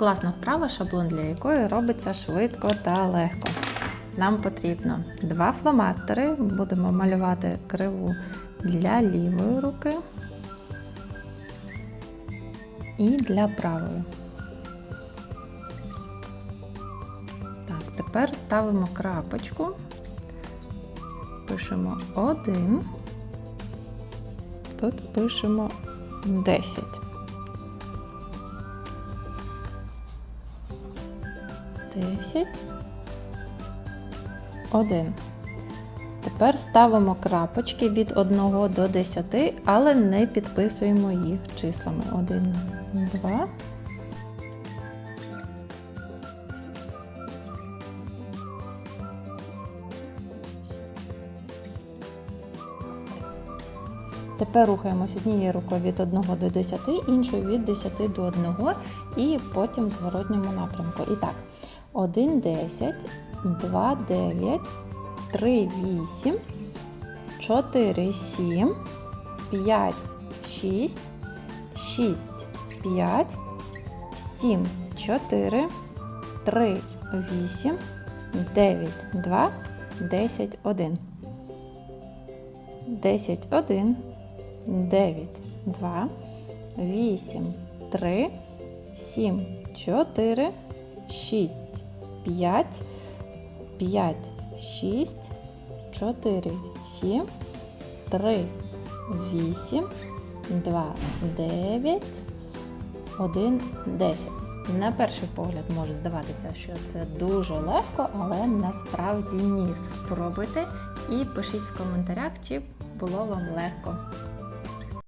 Класна вправа, шаблон для якої робиться швидко та легко. Нам потрібно два фломастери, будемо малювати криву для лівої руки і для правої. Так, тепер ставимо крапочку, пишемо 1, тут пишемо 10. Десять. Один. Тепер ставимо крапочки від 1 до 10, але не підписуємо їх числами. 1, 2. Тепер рухаємось однією рукою від 1 до 10, іншою від 10 до 1 і потім зворотньому напрямку. І так, 1 10, 2 9, 3 8, 4 7, 5 6, 6 5, 7 4, 3 8, 9 2, 10 1. 10 1, 9 2, 8 3, 7 4, 6 5, 5 6, 4 7, 3 8, 2 9, 1 10. На перший погляд може здаватися, що це дуже легко, але насправді ні. Спробуйте і пишіть в коментарях, чи було вам легко.